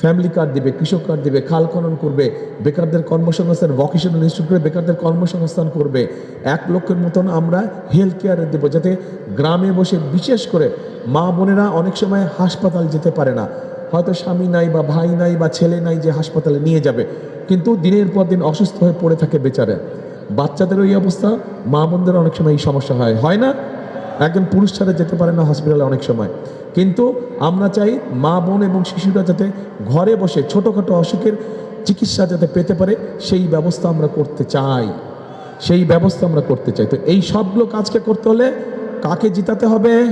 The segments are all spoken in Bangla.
ফ্যামিলি কার্ড দিবে, কৃষক কার্ড দিবে, খাল খনন করবে, বেকারদের কর্মসংস্থান ভকেশনাল ইনস্টিটিউট করে বেকারদের কর্মসংস্থান করবে। এক লক্ষের মতন আমরা হেলথ কেয়ারে দেবো, যাতে গ্রামে বসে বিশেষ করে মা বোনেরা অনেক সময় হাসপাতাল যেতে পারে না। হয়তো স্বামী নাই বা ভাই নাই বা ছেলে নাই যে হাসপাতালে নিয়ে যাবে, কিন্তু দিনের পর দিন অসুস্থ হয়ে পড়ে থাকে বেচারে। বাচ্চাদের ওই অবস্থা, মা বোনদের অনেক সময় এই সমস্যা হয় হয় না? একজন পুরুষ ছাড়া যেতে পারে না হসপিটালে অনেক সময়। কিন্তু আমরা চাই মা, বোন এবং শিশুরা যাতে ঘরে বসে ছোটোখাটো অসুখের চিকিৎসা যাতে পেতে পারে, সেই ব্যবস্থা আমরা করতে চাই। সেই ব্যবস্থা আমরা করতে চাই। তো এই সবগুলো কাজকে করতে হলে কাকে জিতাতে হবে?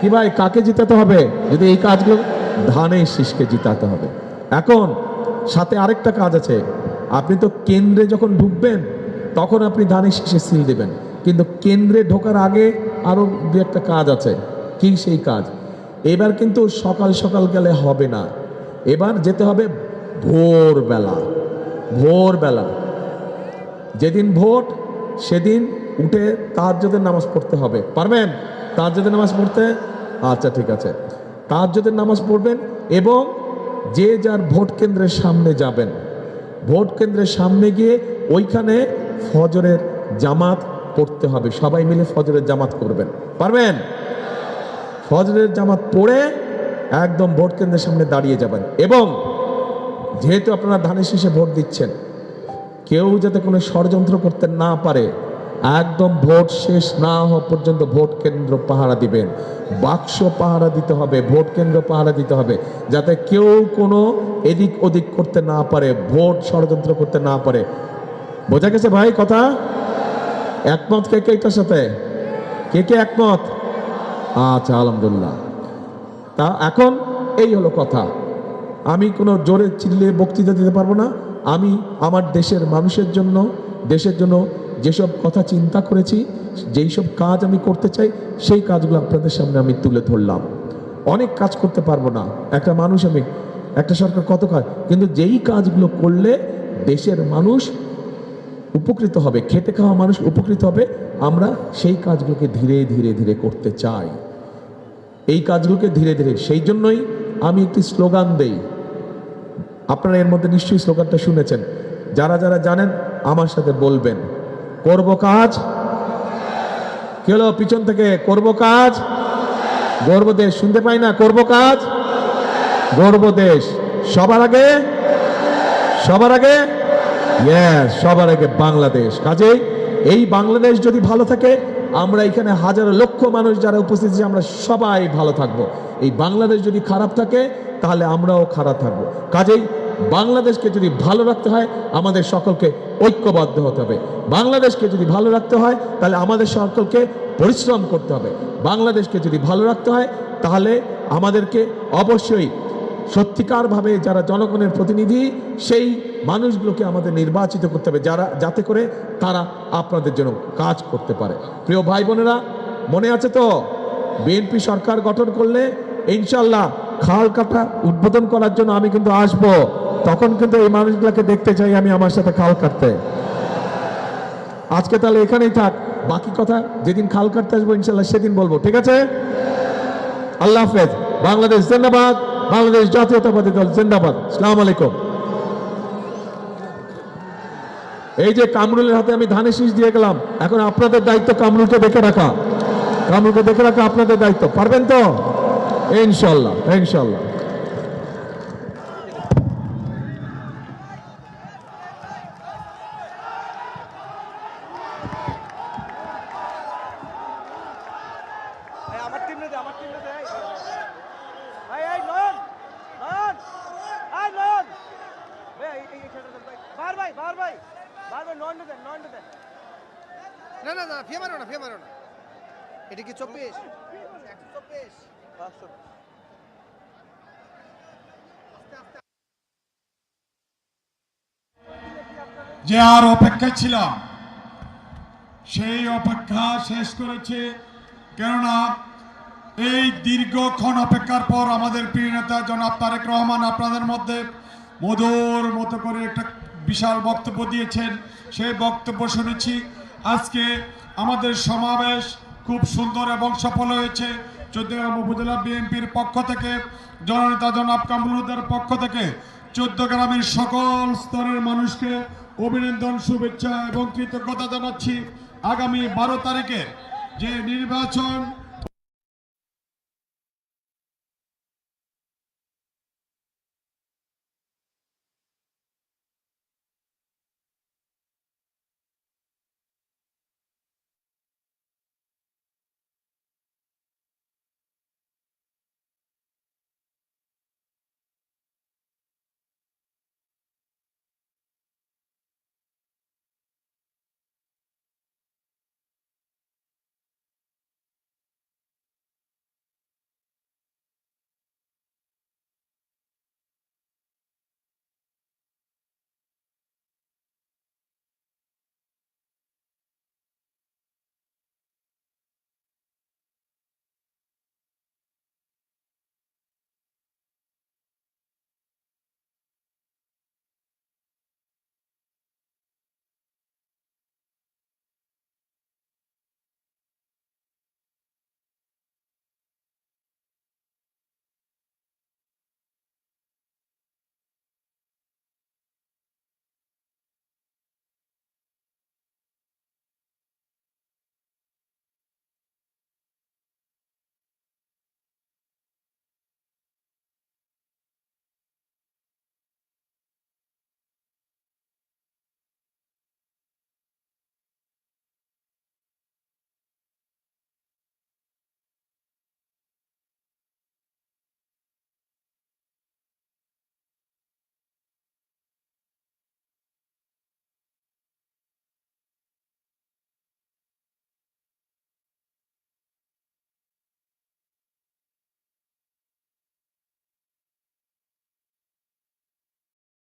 কি ভাই, কাকে জিতাতে হবে? যদি এই কাজগুলো ধানের শীষকে জিতাতে হবে। এখন সাথে আরেকটা কাজ আছে। আপনি তো কেন্দ্রে যখন ঢুকবেন, তখন আপনি ধানের শীষে সিল দেবেন। কিন্তু কেন্দ্রে ঢোকার আগে আরও দু একটা কাজ আছে। কি সেই কাজ? এবার কিন্তু সকাল সকাল গেলে হবে না। এবার যেতে হবে ভোরবেলা ভোরবেলা। যেদিন ভোট, সেদিন উঠে তাহাজ্জুদের নামাজ পড়তে হবে। পারবেন? তাহাজ্জুদের নামাজ পড়তে? আচ্ছা ঠিক আছে। তাহাজ্জুদের নামাজ পড়বেন এবং যে যার ভোট কেন্দ্রের সামনে যাবেন। ভোট কেন্দ্রের সামনে গিয়ে ওইখানে ফজরের জামাত পড়তে হবে। সবাই মিলে ফজরের জামাত করবেন। পারবেন? ফজরের জামাত পড়ে একদম ভোট কেন্দ্রের সামনে দাঁড়িয়ে যাবেন। এবং যেহেতু আপনারা ধানের শীষে ভোট দিচ্ছেন, কেউ যাতে কোনো ষড়যন্ত্র করতে না পারে, একদম ভোট শেষ না হওয়া পর্যন্ত ভোট কেন্দ্র পাহারা দিবেন। বাক্স পাহারা দিতে হবে, ভোট কেন্দ্র পাহারা দিতে হবে, যাতে কেউ কোনো এদিক ওদিক করতে না পারে, ভোট ষড়যন্ত্র করতে না পারে। বোঝা গেছে ভাই কথা? একমত কে কে এটার সাথে? কে কে একমত? আচ্ছা আলহামদুলিল্লাহ। তা এখন এই হলো কথা। আমি কোনো জোরে চিল্লে বক্তৃতা দিতে পারব না। আমি আমার দেশের মানুষের জন্য, দেশের জন্য যেসব কথা চিন্তা করেছি, যেই সব কাজ আমি করতে চাই, সেই কাজগুলো আপনাদের সামনে আমি তুলে ধরলাম। অনেক কাজ করতে পারব না। একটা মানুষ আমি, একটা সরকার কত কাজ, কিন্তু যেই কাজগুলো করলে দেশের মানুষ উপকৃত হবে খেতে খাওয়া মানুষ উপকৃত হবে, আমরা সেই কাজগুলোকে ধীরে ধীরে ধীরে করতে চাই। এই কাজগুলোকে ধীরে ধীরে, সেই জন্যই আমি একটি স্লোগান দেই। আপনারা এর মধ্যে নিশ্চয়ই স্লোগানটা শুনেছেন। যারা যারা জানেন, আমার সাথে বলবেন, করব কাজ? কি হলো, পিছন থেকে, করব কাজ? গর্ব দেশ। শুনতে পাই না, করব কাজ? গর্ব দেশ। সবার আগে? সবার আগে? সবার আগে বাংলাদেশ। কাজেই এই বাংলাদেশ যদি ভালো থাকে, আমরা এখানে হাজারো লক্ষ মানুষ যারা উপস্থিত আছে, আমরা সবাই ভালো থাকব। এই বাংলাদেশ যদি খারাপ থাকে, তাহলে আমরাও খারাপ থাকব। কাজেই বাংলাদেশকে যদি ভালো রাখতে হয়, আমাদের সকলকে ঐক্যবদ্ধ হতে হবে। বাংলাদেশকে যদি ভালো রাখতে হয়, তাহলে আমাদের সকলকে পরিশ্রম করতে হবে। বাংলাদেশকে যদি ভালো রাখতে হয়, তাহলে আমাদেরকে অবশ্যই সত্যিকারভাবে যারা জনগণের প্রতিনিধি, সেই মানুষগুলোকে আমাদের নির্বাচিত করতে হবে যারা, যাতে করে তারা আপনাদের জন্য কাজ করতে পারে। প্রিয় ভাই বোনেরা, মনে আছে তো? বিএনপি সরকার গঠন করলে ইনশাল্লাহ খাল কাটা উদ্বোধন করার জন্য আমি কিন্তু আসব। তখন কিন্তু এই মানুষগুলোকে দেখতে চাই আমি আমার সাথে খাল কাটতে। আজকে তাহলে এখানেই থাক। বাকি কথা যেদিন খাল কাটতে আসব ইনশাল্লাহ সেদিন বলব, ঠিক আছে? আল্লাহ হাফেজ। বাংলাদেশ জিন্দাবাদ। বাংলাদেশ জাতীয়তাবাদী দল, জিন্দাবাদ। সালাম আলাইকুম। এই যে কামরুলের হাতে আমি ধানের শীষ দিয়ে গেলাম, এখন আপনাদের দায়িত্ব কামরুলকে দেখে রাখা। কামরুলকে দেখে রাখা আপনাদের দায়িত্ব। পারবেন তো? ইনশাল্লাহ ইনশাল্লাহ। আমার টিম আমার টিম না না না ফিয়ে মারো না ফিয়ে মারো না এটা কি চব্বিশ চব্বিশ যে আর অপেক্ষা ছিলাম সেই অপেক্ষা শেষ করেছে। কেননা এই দীর্ঘক্ষণ অপেক্ষার পর আমাদের প্রিয় নেতা জনাব তারেক রহমান আপনাদের মধ্যে মধুর মতো করে একটা বিশাল বক্তব্য দিয়েছেন। সেই বক্তব্য শুনেছি। আজকে আমাদের সমাবেশ খুব সুন্দর এবং সফল হয়েছে। চোদ্দগ্রাম উপজেলা বিএনপির পক্ষ থেকে, জননেতা জনাব কামরুদ্দার পক্ষ থেকে চোদ্দ গ্রামের সকল স্তরের মানুষকে অভিনন্দন, শুভেচ্ছা এবং কৃতজ্ঞতা জানাচ্ছি। আগামী বারো তারিখে যে নির্বাচন